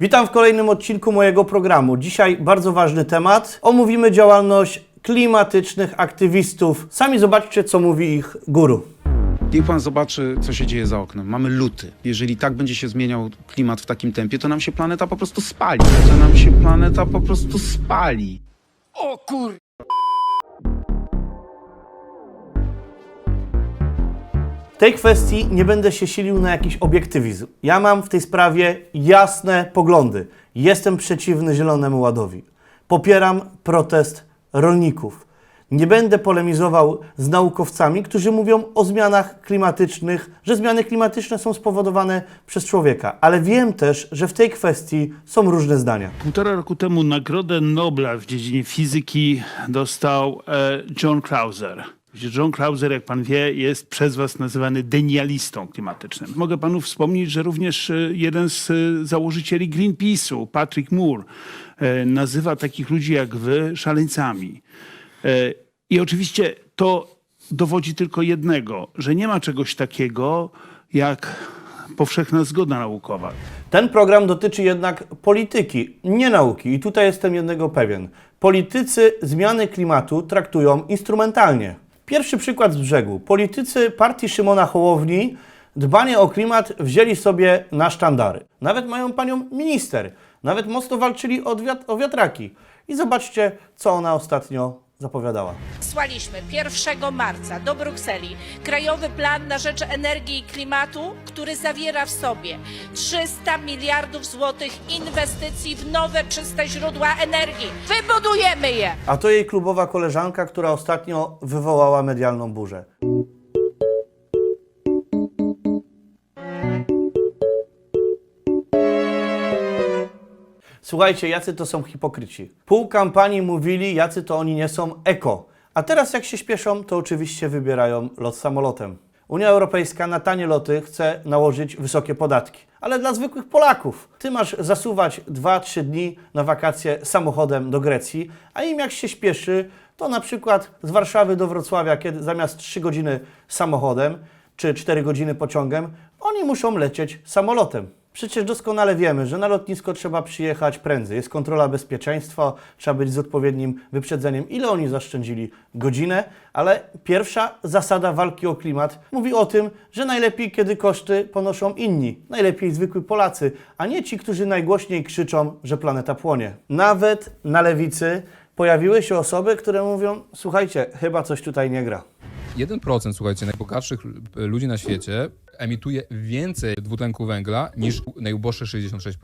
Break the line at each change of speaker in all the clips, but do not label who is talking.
Witam w kolejnym odcinku mojego programu. Dzisiaj bardzo ważny temat. Omówimy działalność klimatycznych aktywistów. Sami zobaczcie, co mówi ich guru.
Niech pan zobaczy, co się dzieje za oknem. Mamy luty. Jeżeli tak będzie się zmieniał klimat w takim tempie, to nam się planeta po prostu spali. To nam się planeta po prostu spali. O kur...
tej kwestii nie będę się silił na jakiś obiektywizm. Ja mam w tej sprawie jasne poglądy. Jestem przeciwny Zielonemu Ładowi. Popieram protest rolników. Nie będę polemizował z naukowcami, którzy mówią o zmianach klimatycznych, że zmiany klimatyczne są spowodowane przez człowieka, ale wiem też, że w tej kwestii są różne zdania.
Półtora roku temu Nagrodę Nobla w dziedzinie fizyki dostał e, John Clauser. John Clauser, jak pan wie, jest przez was nazywany denialistą klimatycznym. Mogę panu wspomnieć, że również e, jeden z e, założycieli Greenpeace'u, Patrick Moore, e, nazywa takich ludzi jak wy szaleńcami. I oczywiście to dowodzi tylko jednego, że nie ma czegoś takiego jak powszechna zgoda naukowa.
Ten program dotyczy jednak polityki, nie nauki. I tutaj jestem jednego pewien. Politycy zmiany klimatu traktują instrumentalnie. Pierwszy przykład z brzegu. Politycy partii Szymona Hołowni dbanie o klimat wzięli sobie na sztandary. Nawet mają panią minister. Nawet mocno walczyli o, wiat- o wiatraki. I zobaczcie, co ona ostatnio zapowiadała.
Wysłaliśmy 1 marca do Brukseli Krajowy Plan na rzecz Energii i Klimatu, który zawiera w sobie 300 miliardów złotych inwestycji w nowe czyste źródła energii. Wybudujemy je!
A to jej klubowa koleżanka, która ostatnio wywołała medialną burzę. Słuchajcie, jacy to są hipokryci. Pół kampanii mówili, jacy to oni nie są eko. A teraz jak się śpieszą, to oczywiście wybierają lot samolotem. Unia Europejska na tanie loty chce nałożyć wysokie podatki, ale dla zwykłych Polaków. Ty masz zasuwać 2-3 dni na wakacje samochodem do Grecji, a im jak się śpieszy, to na przykład z Warszawy do Wrocławia, kiedy zamiast 3 godziny samochodem czy 4 godziny pociągem, oni muszą lecieć samolotem. Przecież doskonale wiemy, że na lotnisko trzeba przyjechać prędzej. Jest kontrola bezpieczeństwa, trzeba być z odpowiednim wyprzedzeniem. Ile oni zaszczędzili? Godzinę, ale pierwsza zasada walki o klimat mówi o tym, że najlepiej, kiedy koszty ponoszą inni, najlepiej zwykli Polacy, a nie ci, którzy najgłośniej krzyczą, że planeta płonie. Nawet na lewicy pojawiły się osoby, które mówią: Słuchajcie, chyba coś tutaj nie gra.
1% słuchajcie, najbogatszych ludzi na świecie emituje więcej dwutlenku węgla niż najuboższe 66%.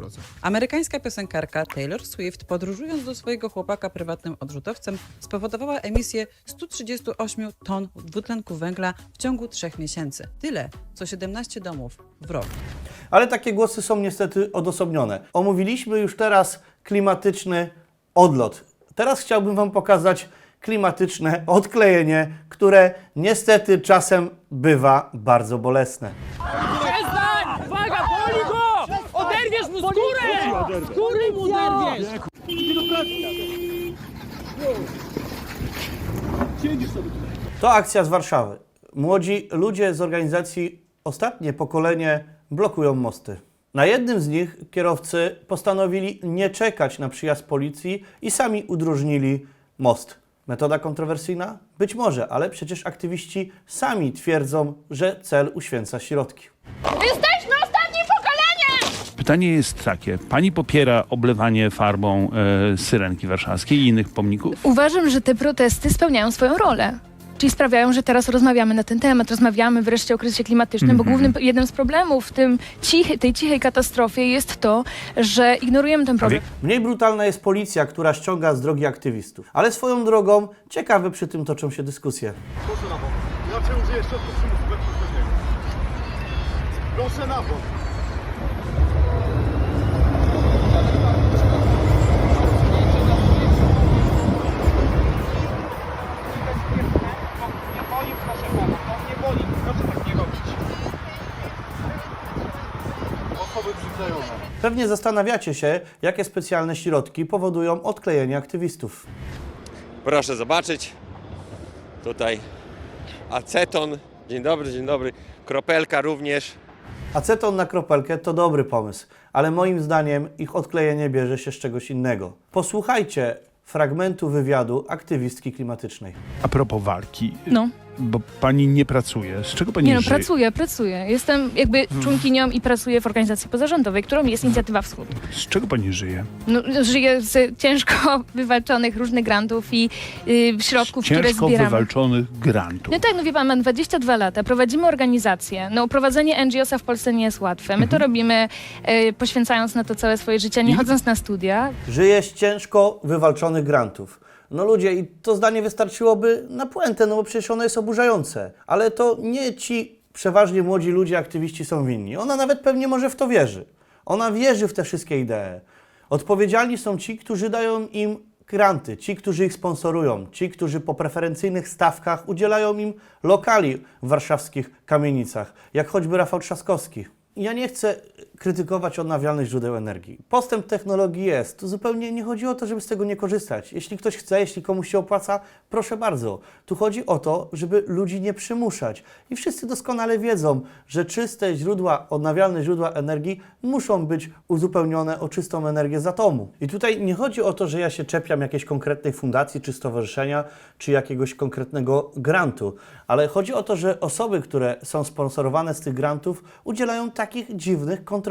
Amerykańska piosenkarka Taylor Swift, podróżując do swojego chłopaka prywatnym odrzutowcem, spowodowała emisję 138 ton dwutlenku węgla w ciągu trzech miesięcy. Tyle, co 17 domów w rok.
Ale takie głosy są niestety odosobnione. Omówiliśmy już teraz klimatyczny odlot. Teraz chciałbym Wam pokazać klimatyczne odklejenie, które niestety czasem bywa bardzo bolesne.
Przestań! Uwaga, boli go! Oderwiesz mu skórę! Skórę mu oderwiesz!
To akcja z Warszawy. Młodzi ludzie z organizacji Ostatnie Pokolenie blokują mosty. Na jednym z nich kierowcy postanowili nie czekać na przyjazd policji i sami udrożnili most. Metoda kontrowersyjna? Być może, ale przecież aktywiści sami twierdzą, że cel uświęca środki.
Jesteśmy ostatnim pokoleniem!
Pytanie jest takie. Pani popiera oblewanie farbą e, Syrenki Warszawskiej i innych pomników?
Uważam, że te protesty spełniają swoją rolę. Czyli sprawiają, że teraz rozmawiamy na ten temat, rozmawiamy wreszcie o kryzysie klimatycznym, bo głównym jednym z problemów w tym cichy, tej cichej katastrofie jest to, że ignorujemy ten problem.
Mniej brutalna jest policja, która ściąga z drogi aktywistów. Ale swoją drogą, ciekawe przy tym toczą się dyskusje.
Proszę na bok. Ja cię użyję środków przymusu bezpośredniego. Proszę na bok.
Pewnie zastanawiacie się, jakie specjalne środki powodują odklejenie aktywistów.
Proszę zobaczyć. Tutaj aceton. Dzień dobry, dzień dobry. Kropelka również.
Aceton na kropelkę to dobry pomysł, ale moim zdaniem ich odklejenie bierze się z czegoś innego. Posłuchajcie fragmentu wywiadu aktywistki klimatycznej.
A propos walki,
No.
Bo pani nie pracuje. Z czego pani
Nie no,
żyje?
pracuję, pracuję. Jestem jakby członkinią i pracuję w organizacji pozarządowej, którą jest Inicjatywa Wschód.
Z czego pani żyje?
No, żyję z ciężko wywalczonych różnych grantów i y, środków, które
Ciężko
zbieramy.
wywalczonych grantów.
No tak, no wie pan, mam 22 lata, prowadzimy organizację. No prowadzenie NGO-sa w Polsce nie jest łatwe. My to
Mhm.
robimy y, poświęcając na to całe swoje życie, nie chodząc na studia.
Żyje z ciężko wywalczonych grantów. No ludzie, i to zdanie wystarczyłoby na puentę, no bo przecież ono jest oburzające. Ale to nie ci przeważnie młodzi ludzie, aktywiści są winni. Ona nawet pewnie może w to wierzy. Ona wierzy w te wszystkie idee. Odpowiedzialni są ci, którzy dają im granty, ci, którzy ich sponsorują, ci, którzy po preferencyjnych stawkach udzielają im lokali w warszawskich kamienicach, jak choćby Rafał Trzaskowski. Ja nie chcę krytykować odnawialnych źródeł energii. Postęp technologii jest. Tu zupełnie nie chodzi o to, żeby z tego nie korzystać. Jeśli ktoś chce, jeśli komuś się opłaca, proszę bardzo. Tu chodzi o to, żeby ludzi nie przymuszać. I wszyscy doskonale wiedzą, że czyste źródła, odnawialne źródła energii muszą być uzupełnione o czystą energię z atomu. I tutaj nie chodzi o to, że ja się czepiam jakiejś konkretnej fundacji, czy stowarzyszenia, czy jakiegoś konkretnego grantu, ale chodzi o to, że osoby, które są sponsorowane z tych grantów, udzielają takich dziwnych, kontrowersyjnych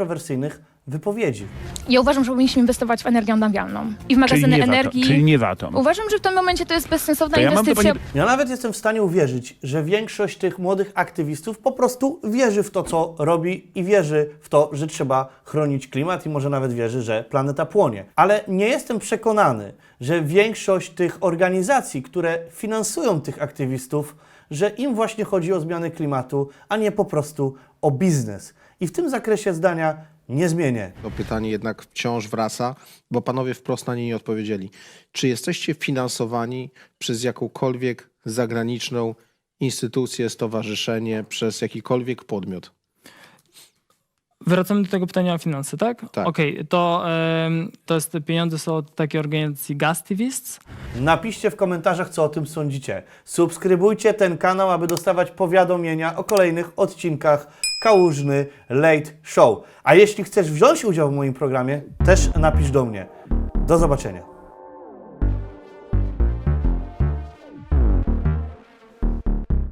wypowiedzi.
Ja uważam, że powinniśmy inwestować w energię odnawialną i w magazyny
nie,
energii.
czyli nie w atom.
Uważam, że w tym momencie to jest bezsensowna
To ja mam do
inwestycja.
pani-
Ja nawet jestem w stanie uwierzyć, że większość tych młodych aktywistów po prostu wierzy w to, co robi i wierzy w to, że trzeba chronić klimat i może nawet wierzy, że planeta płonie. Ale nie jestem przekonany, że większość tych organizacji, które finansują tych aktywistów, że im właśnie chodzi o zmianę klimatu, a nie po prostu o biznes. I w tym zakresie zdania nie zmienię.
To pytanie jednak wciąż wraca, bo panowie wprost na nie nie odpowiedzieli. Czy jesteście finansowani przez jakąkolwiek zagraniczną instytucję, stowarzyszenie, przez jakikolwiek podmiot?
Wracamy do tego pytania o finanse, tak?
Tak.
Okej, to, em, to jest te pieniądze są od takiej organizacji Gastivists.
Napiszcie w komentarzach, co o tym sądzicie. Subskrybujcie ten kanał, aby dostawać powiadomienia o kolejnych odcinkach Kałużny Late Show. A jeśli chcesz wziąć udział w moim programie, też napisz do mnie. Do zobaczenia.